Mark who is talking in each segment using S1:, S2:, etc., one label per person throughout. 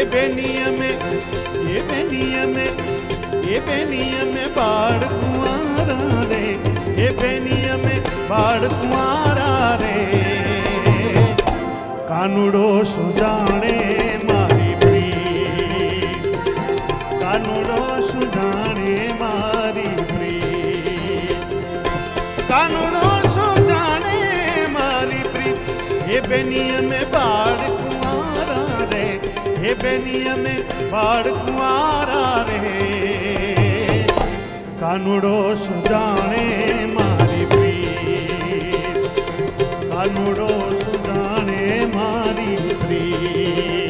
S1: પ્રીત એ બેનિયમે એ બેનિયમે એ બેનિયમે બાળ કુંવારા રે એ બેનિયમે બાળ કુંવારા રે કાનુડો સુજાણે મારી પ્રીત કાનુડો સુજાણે મારી પ્રીત કાનુડો સુજાણે મારી પ્રીત હે બેનિયમે બાળ કુંવારા હે બેનિયમે બાળ કુંવારા રે કાનુડો સુજાણે મારી પ્રી કાનુડો સુજાણે મારી પ્રીત.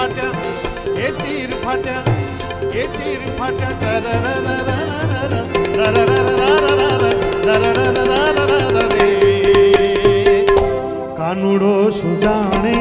S2: फाट्या
S3: हे चीर फाट्या हे चीर फाट्या कानुडो सुजाणे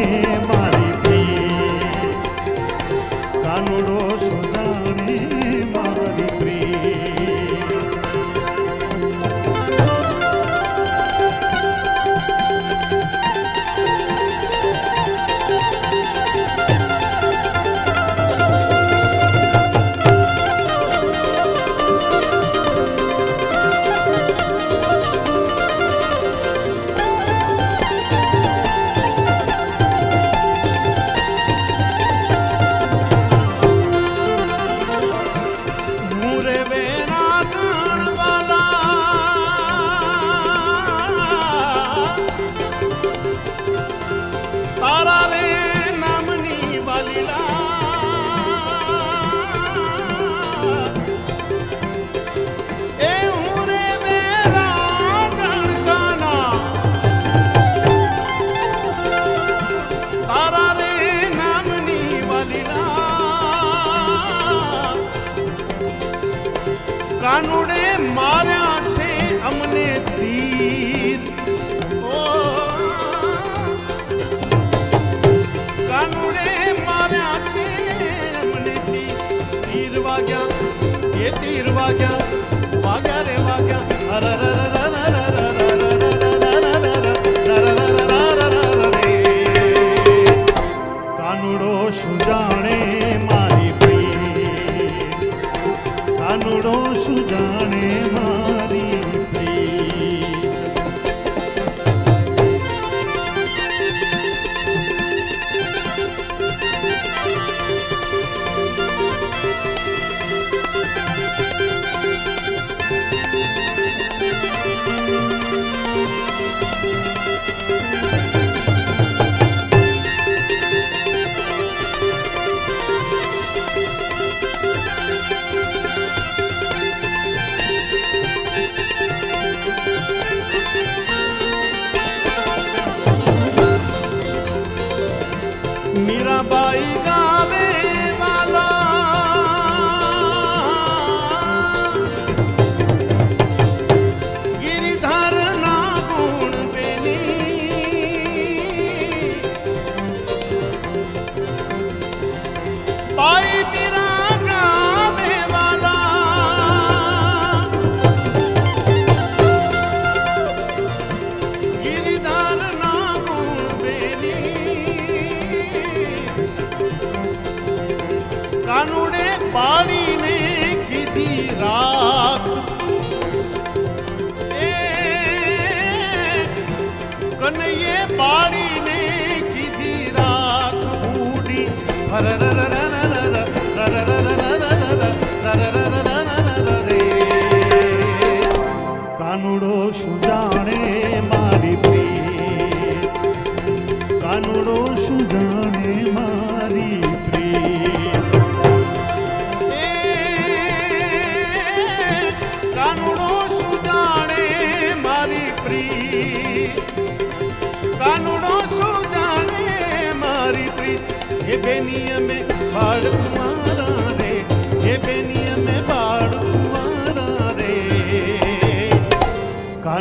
S3: తీరువా గ్యా ఏ తీరువా గ్యా వాగా రే Wagah అరరరరరరరర aí. ra ra ra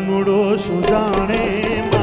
S3: મૂડો શું જાણે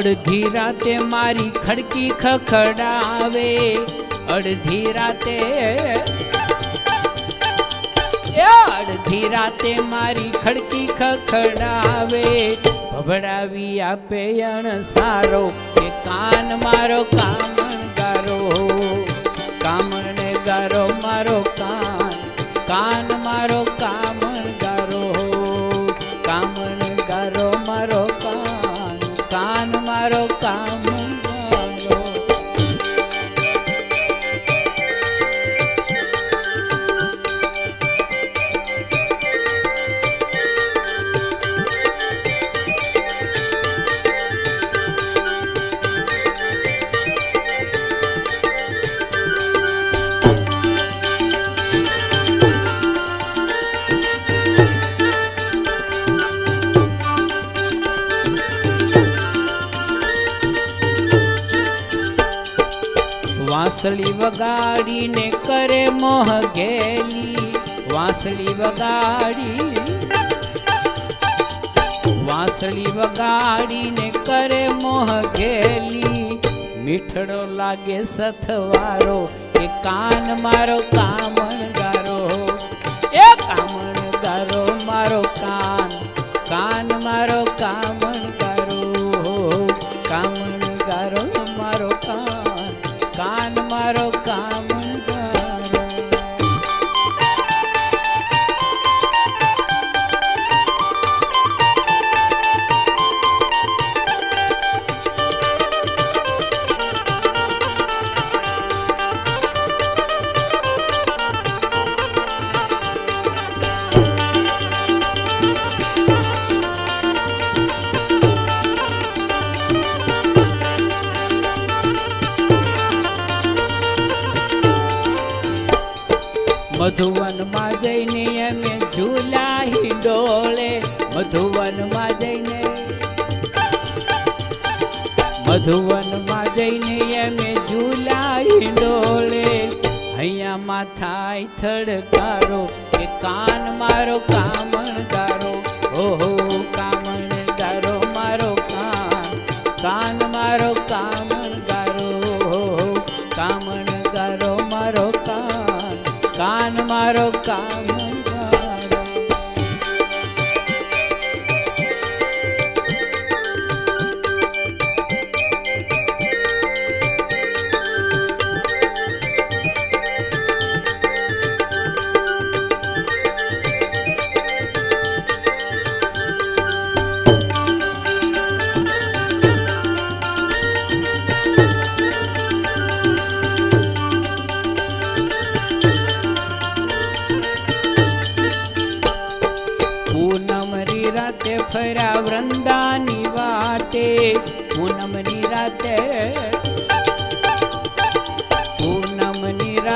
S3: અડધી રાતે મારી ખડકી ખખડાવે. અડધી રાતે અડધી રાતે મારી ખડકી ખખડાવે.
S4: ભભડાવી આપે અણ સારો કે કાન મારો કામણ ગારો. કામણ ગારો મારો વગાડીને કરે મોહ ગેલી. વાંસળી વગાડી. વાંસળી વગાડીને કરે મોહ ગેલી. મીઠડો લાગે સથવારો, એ કાન મારો કામણ ગારો એ કામણ ગારો મારો કાન કાન મારો કામણ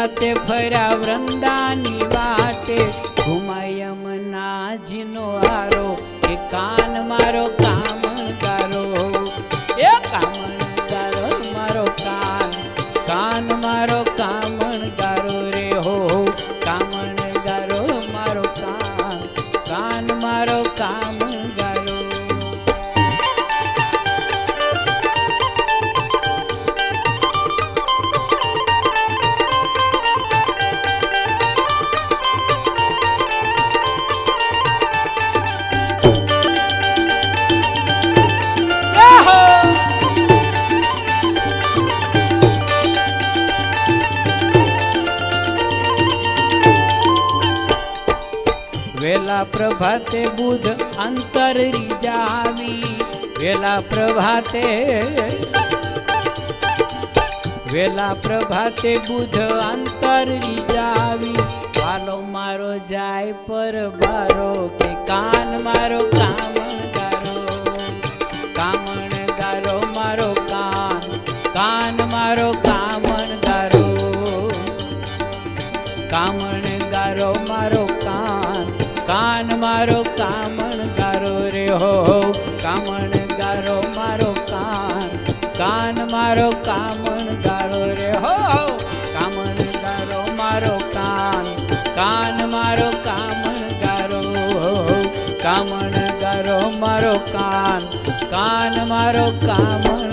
S4: ते अभ्या वृन्दानि વેલા પ્રભાતે બુધ અંતર રીજાવી. વેલા પ્રભાતે વેલા પ્રભાતે બુધ અંતર રીજાવી. વાલો મારો જાય પર બારો કે કાન મારો કામણ ગારો. કામણ ગારો મારો કાન કાન મારો કામણ ગારો. કામણ મારો કામણ ગારો રે હો કામણ ગારો મારો કાન. કાન મારો કામણ ગારો રે હો કામણ ગારો મારો કાન. કાન મારો કામણ ગારો કામણ ગારો મારો કાન. કાન મારો કામણ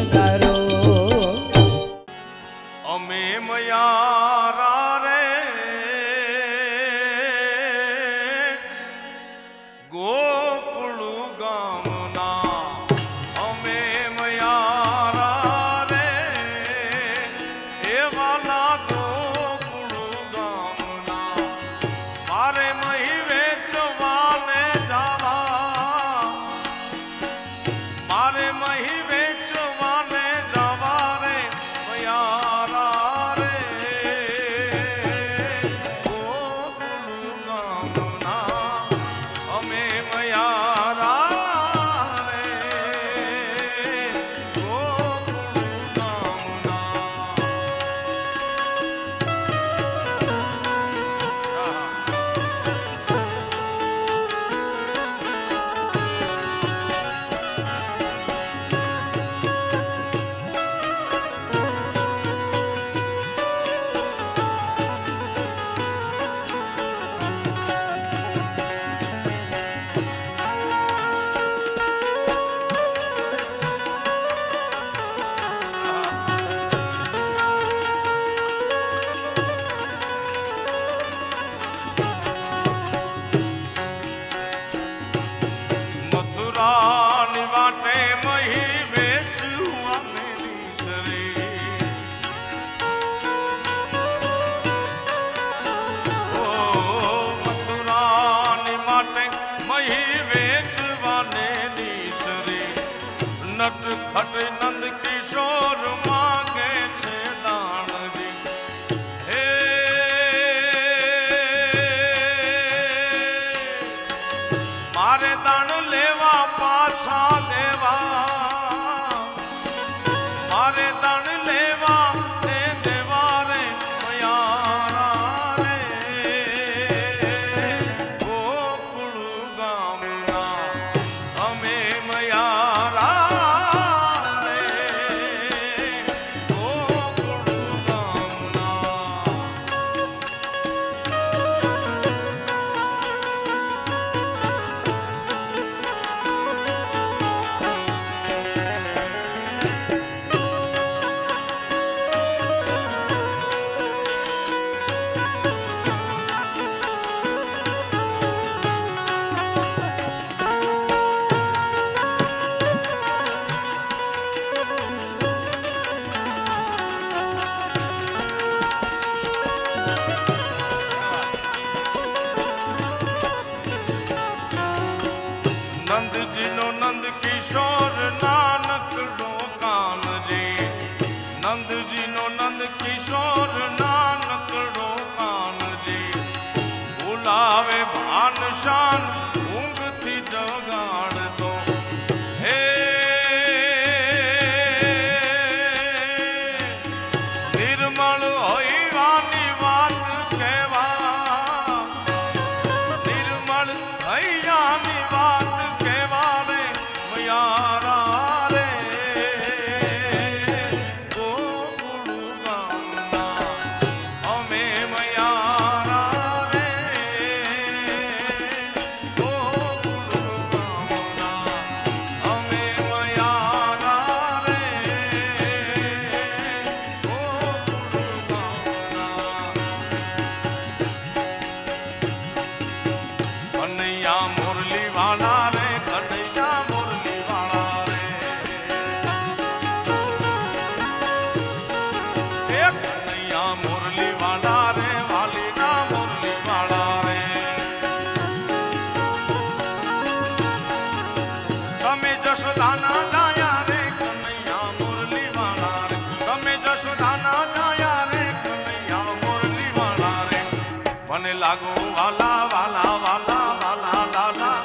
S5: લાગો, વાલા વાલા વાલા વાલા, લાલા.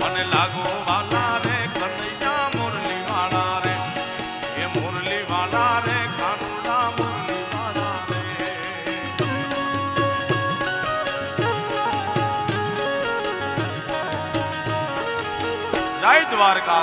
S5: મને લાગો, વાલા રે, કનૈયા મુરલી વાળા રે. એ મુરલી વાળા રે, કાનુડા મુરલી વાળા રે. જય દ્વારકા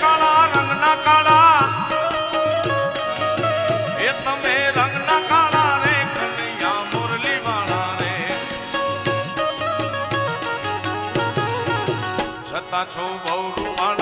S5: કાળા રંગના કાળા. એ તમે રંગના કાળા રે કનૈયા છતાં છો બહુ રૂવાળા